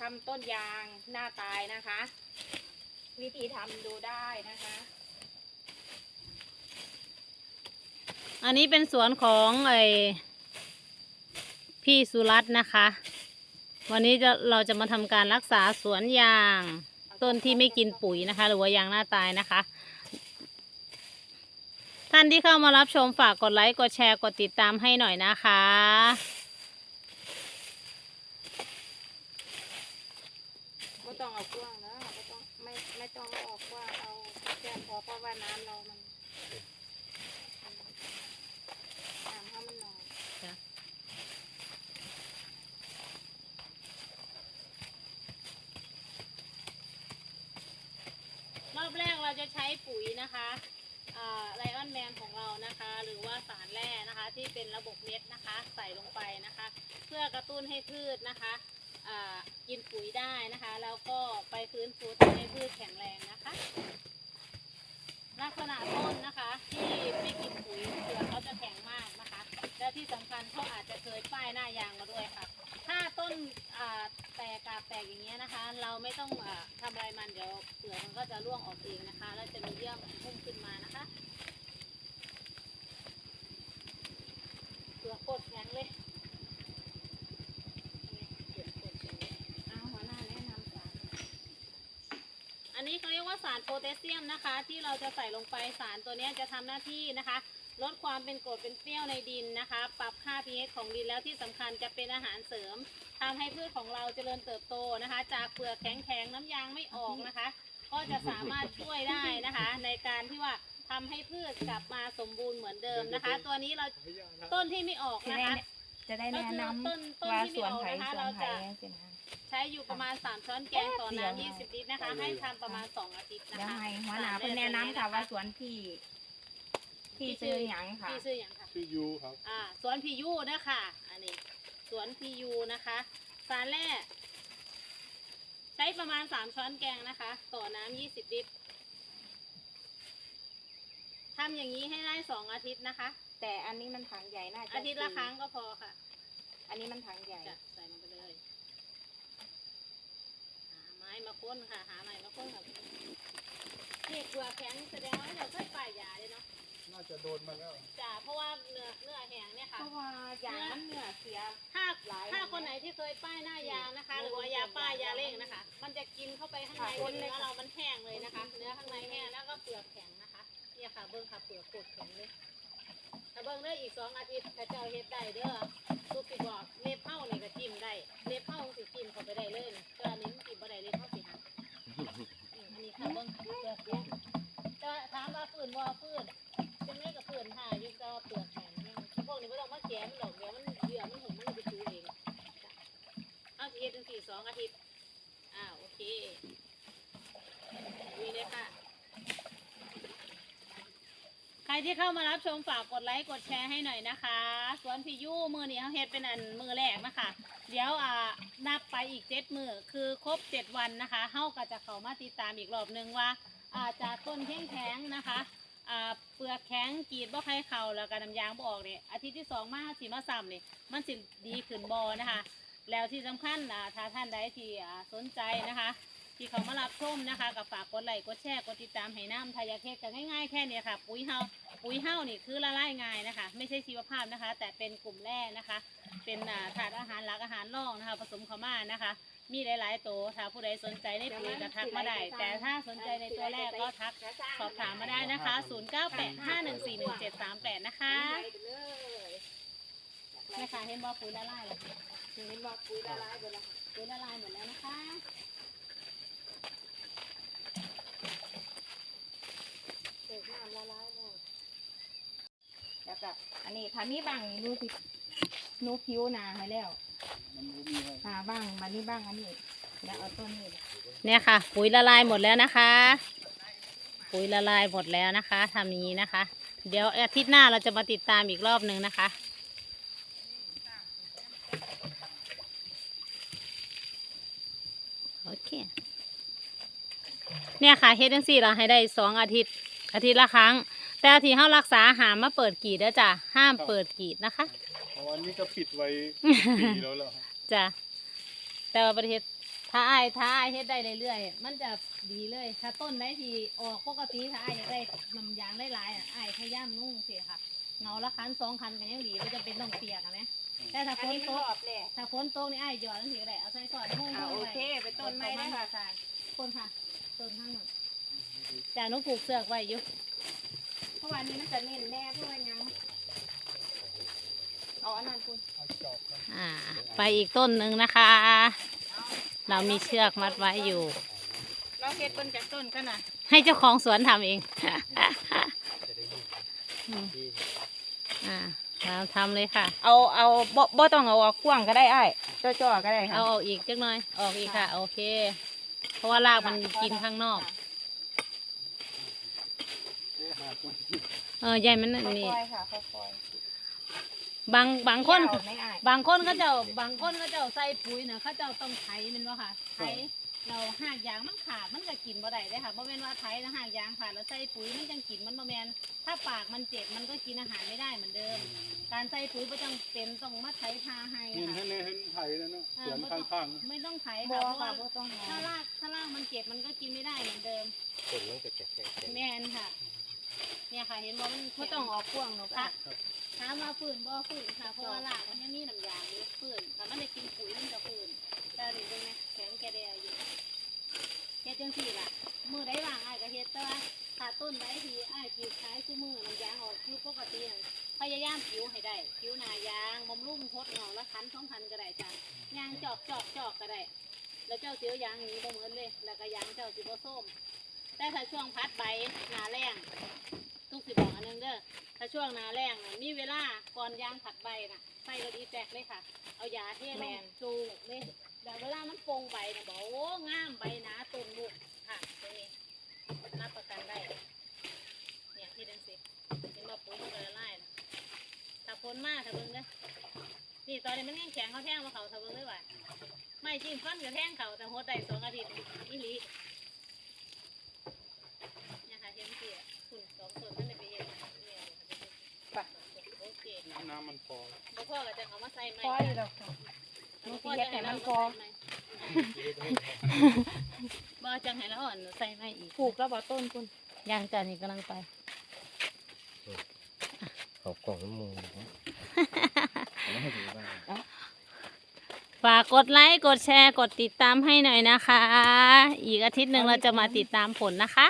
ทำต้นยางหน้าตายนะคะ วิธีทำดูได้นะคะ อันนี้เป็นสวนของไอพี่สุรัตน์นะคะ วันนี้จะเราจะมาทำการรักษาสวนยาง ต้นที่ไม่กินปุ๋ยนะคะ หรือว่ายางหน้าตายนะคะ ท่านที่เข้ามารับชมฝากกดไลค์กดแชร์กดติดตามให้หน่อยนะคะ ไม่ ต้องเอากว้างนะไม่ต้องไม่ไม่ต้องเอาออกกว้างเอาแค่พอเพราะว่าน้ำเรามันน้ำให้มันหน่อยรอบแรกเราจะใช้ปุ๋ยนะคะไลออนแมนของเรานะคะ หรือว่าสารแร่นะคะที่เป็นระบบเม็ดนะคะ ใส่ลงไปนะคะ เพื่อกระตุ้นให้พืชนะคะ กินปุ๋ยได้นะคะ แล้วก็ไปฟื้นฟูทำให้พืชแข็งแรงนะคะ ลักษณะต้นนะคะ ที่ไม่กินปุ๋ยเปลือกเขาจะแข็งมากนะคะ และที่สำคัญเขาอาจจะเคยป้ายหน้ายางมาด้วยค่ะ ถ้าต้นอ่าแตกกาบแตกอย่างเงี้ยนะคะ เราไม่ต้องอาทำอะไรมันเดี๋ยวเปลือกมันก็จะร่วงออกเองนะคะ แล้วจะมีเยื่อพุ่งขึ้นมานะคะเปลือกโคตรแข็งเลย เอาหัวหน้าแนะนำสาร อันนี้เขาเรียก ว่าสารโพแทสเซียมนะคะ ที่เราจะใส่ลงไปสารตัวเนี้ยจะทำหน้าที่นะคะ ลดความเป็นกรดเป็นเปรี้ยวในดินนะคะ ปรับค่า pH ของดินแล้วที่สำคัญจะเป็นอาหารเสริมทำให้พืชของเราเจริญเติบโตนะคะ จากเปลือกแข็งๆน้ำยางไม่ออกนะคะ ก็จะสามารถช่วยได้นะคะ ในการที่ว่าทำให้พืชกลับมาสมบูรณ์เหมือนเดิมนะคะ ตัวนี้เราต้นที่ไม่ออกจะนะได้คะจะได้ก็แนะคือนต้นต้นำว่าที่สไม่วนออกไผ่นะคะสวนเราไผ่จะ ใช่ไหมใช้อยู่ประมาณ 3 ช้อนแกงต่อแป๊บเดียวน้ำ20 ลิตรนะคะ ให้ทำประมาณ 2 อาทิตย์นะเดี๋ยวคะให้หัวหน้าเพิ่นแนะนำค่ะว่าสวนพี่พี่ซื้อหยังค่ะ พี่ซื้ออย่างค่ะ ชื่อยูครับ อ่าสวนพียูเด้อค่ะ อันนี้สวนพียูนะคะ สารแร่ใช้ประมาณ3ช้อนแกงนะคะ ต่อน้ำ20ลิตรทำอย่างนี้ให้ได้2อาทิตย์นะคะ แต่อันนี้มันถังใหญ่น่าจะอาทิตย์ละครั้งก็พอค่ะอันนี้มันถังใหญ่ จะใส่ลงไปเลยหาไม้มาค้นค่ะ หาไม้มาค้นค่ะนี่เกลือแข็งแสดงว่าเราเคยป่ายยาเลยเนาะน่าจะโดนมาแล้วจ้ะเพราะว่าเนื้อเนื้อแห้งเนี่ยเพค่ะราะว่าอย่างมันเหนือเสียถ้าหลายถ้าคนไหนที่เคยป้ายหน้ายางนะคะ หรือว่ายาป้ายยาเร่งนะคะ มันจะกินเข้าไปข้างในจนเนื้อเรามันแห้งเลยนะคะ เนื้อข้างในแห้งแล้วก็เปลือกแข็งนะคะเนี่ยค่ะเบิ้งค่ะเปลือกโคตรแข็งเลยถ้าเบิ้งได้อีกสองอาทิตย์ถ้าเจ้าเฮ็ดได้เด้อลูกสิบอกเล็บเผา สองอาทิตย์อ่าวโอเคดีเลยค่ะ ใครที่เข้ามารับชมฝากกดไลค์กดแชร์ให้หน่อยนะคะ สวนพิยูมือนี้เขาเฮ็ดเป็นอันมือแรกนะคะ เดี๋ยวอ่านับไปอีกเจ็ดมือคือครบเจ็ดวันนะคะเฮาก็จะเข้ามาติดตามอีกรอบหนึงว่าอ่าจากต้นแข็งแข็งๆนะคะอ่าเปลือกแข็งกรีดบ่ใครเข่าแล้วก็น้ำยางบ่ออกเนี่ยอาทิตย์ที่สองมาสีมาซ้ำเนี่ยมันสิดีขึ้นบอนะคะ แล้วที่สำคัญอ่าถ้าท่านใดที่อ่าสนใจนะคะ ที่เขามารับชมนะคะกับฝากกดไลค์กดแชร์กดติดตามให้น้ำทายาเทศกันง่ายๆแค่เนี้ค่ะ ปุ๋ยเฮาปุ๋ยเฮานี่คือละลายง่ายนะคะ ไม่ใช่ชีวภาพนะคะ แต่เป็นกลุ่มแร่นะคะ เป็นอ่าถาดอาหารหลักอาหารรองนะคะ ผสมข้ามานะคะ มีหลายๆตัวถ้าผู้ใดสนใจในปุ๋ยก็ทักมาได้ แต่ถ้าสนใจในตัวแรกก็ทักสอบถามมาได้นะคะ 0985141738 นะคะ แม่ค่ะเห็นบ่ปุ๋ยละลายเหรอเห็นว่าปุ๋ยละลายไปแล้วปุ๋ยละลายหมดแล้วนะคะเศษน้ำละลายแล้วแล้วก็อันนี้ค่ะมีบังนูผินูผิวหนาให้แล้วมันรู้มีให้อ่าบ้างมานี่บ้างอันนี้แล้วเอาต้นนี้เนี่ยค่ะ ปุ๋ยละลายหมดแล้วนะคะ ปุ๋ยละลายหมดแล้วนะคะทำอย่างนี้นะคะ เดี๋ยวอาทิตย์หน้าเราจะมาติดตามอีกรอบหนึ่งนะคะ โอ เคเนี่ยค่ะเฮ็ดจังสี่เราให้ได้สองอาทิตย์ อาทิตย์ละครั้ง แต่ที่เขารักษาหามมาเปิดกรีดแล้วจ้ะห้ามเปิดกรีดนะคะเพราะวันนี้ก็ปิดไว้ปีแล้วเหรอครับจ้ะแต่ว่าประเทศถ้าอ้ายถ้าอ้ายเฮ็ดได้เรื่อยๆมันจะดีเลย ถ้าต้นไหนที่ออกปกติถ้าอ้ายอยากได้น้ำยางหลายๆอะอ้ายพยายามนุ่งเสียค่ะเงาละคันสองคันกันยังดีไม่จำเป็นต้องเปียกอะไหม แต่ถ้าอัฝนนนี้ตมันกรอบแรกถ้าฝนตกนี่อ้ายหยอดทั้งทีก็ได้เอาใส่ก่อนห้องอ่าๆโอไว้เค ไปต้นไม้ได้ค่ะอาจารย์คนค่ะต้นข้างหนึ่งจ่านุผูกเสือกไว้อยู่เพราะวันนี้มันจะเน้นแน่เพราะว่ายังเอาอันนั้นคุณเอาจอบมาอ่า ไปอีกต้นหนึ่งนะคะ เรามีเชือกมัดไว้อยู่ เราเฮ็ดต้นจากต้นกันนะให้เจ้าของสวนทำเองอืมอ่า เราทำเลยค่ะ เอาเอาบ่บ่ต้องเอาออกกว้างก็ได้ไอ้ายจ่อๆก็ได้ค่ะเอาออกอีกจักหน่อย ออกอีกค่ะ โอเค เพราะว่ารากมันกินข้างนอกโอ้หาคนเออใหญ่มันนั่นค่นี่อยๆค่ะค่อยบางบางๆคนยาวไม่อ้ายบางคนเขาเจ้าบางคนเขาเจ้าใส่ปุ๋ยนะเขาเจ้าต้องไถแมันว่าค่ะไถ เราหากยางมันขาดมันก็กินบ่ได้เด้อค่ะบ่แม่นว่าไถแล้วหากยางขาดแล้วใส่ปุ๋ยมันจังกินมันบ่แม่นถ้าปากมันเจ็บมันก็กินอาหารไม่ได้เหมือนเดิม การใส่ปุ๋ยบ่จำเป็นต้องมาไถทาให้เห็นค่ะให้เห็นไถแล้วเนาะสวนข้างๆนะไม่ต้องไถบ่ค่ะเพราะค่ะว่าบ่ต้องถ้าเอารากถ้ารากมันเจ็บมันก็กินไม่ได้เหมือนเดิมผลมันจะแข็งๆแม่นค่ะ เนี่ยค่ะเห็นว่ามันบ่ต้องออกกว้างหรอกค่ะค่ะถามว่าฝืนบ่ฝืนค่ะเพราะว่ารากมันยังมีน้ำยางอยู่ฝืนถ้ามันได้กินปุ๋ยมันจะฝืนแต่เดี๋ยวดูนะแข็งแกแดงอยู่เฮ็ดจังสี่ล่ะ มือได้วางอ้ายก็เฮ็ดแต่ว่า ถ้าต้นไว้ที่อ้ายปลูกขายคือมือน้ำยางออกคิวปกติน่ะพยายามผิวให้ได้ผิวหนายางบำรุงพดเงาละคันสองคันก็ได้จ้ะยางจอกจอกจอกก็ได้ แล้วเจ้าเสียวยางนี้บ่เหมือนเลย แล้วก็ยางเจ้าสิบ่ส้ม แต่ถ้าช่วงพัดใบหนาแรงทุกสิบอกอันหนึงเด้อถ้าช่วงหนาแรงน่ะมีเวลาก่อนยางผัดใบน่ะใส่รถอีแจกเลยค่ะ เอายาเทลงจูงเลยแต่เวลามันโปงใบน่ะบอกโอ้งามใบหนาต้นลูกค่ะตัวนี้รับประกันได้ เนี่ยที่ดังสิเห็นว่าปุ๋ยมันก็ละลายนะถ้าพ้นมากถ้าเบิ่งเด้อนี่ต อนนี้มันแข็งๆเขาแท่งมาเขาถ้าเบิ่งได้ไหวไม่จริงฟันกับแท่งเขาแต่โหดได้สองอาทิตย์อีหลีเนี่ยค่ะเห็นเสียคุณสองคนท่านได้ไปเห็นเนี่ยไปโอเคน้ำมันพอบ่พ่อก็จะเอามาใส่ไหมพออยู่ดอกค่ะหนูสิเฮ็ดให้มันพอบ่จังให้แล้วอ่อนใส่ไหมอีกปลูกแล้วบ่ต้นคุณยางจานนี้กำลังไปเอากล่องน้ำมูล ฝากกดไลค์ กดแชร์ กดติดตามให้หน่อยนะคะ อีกอาทิตย์หนึ่งเราจะมาติดตามผลนะคะ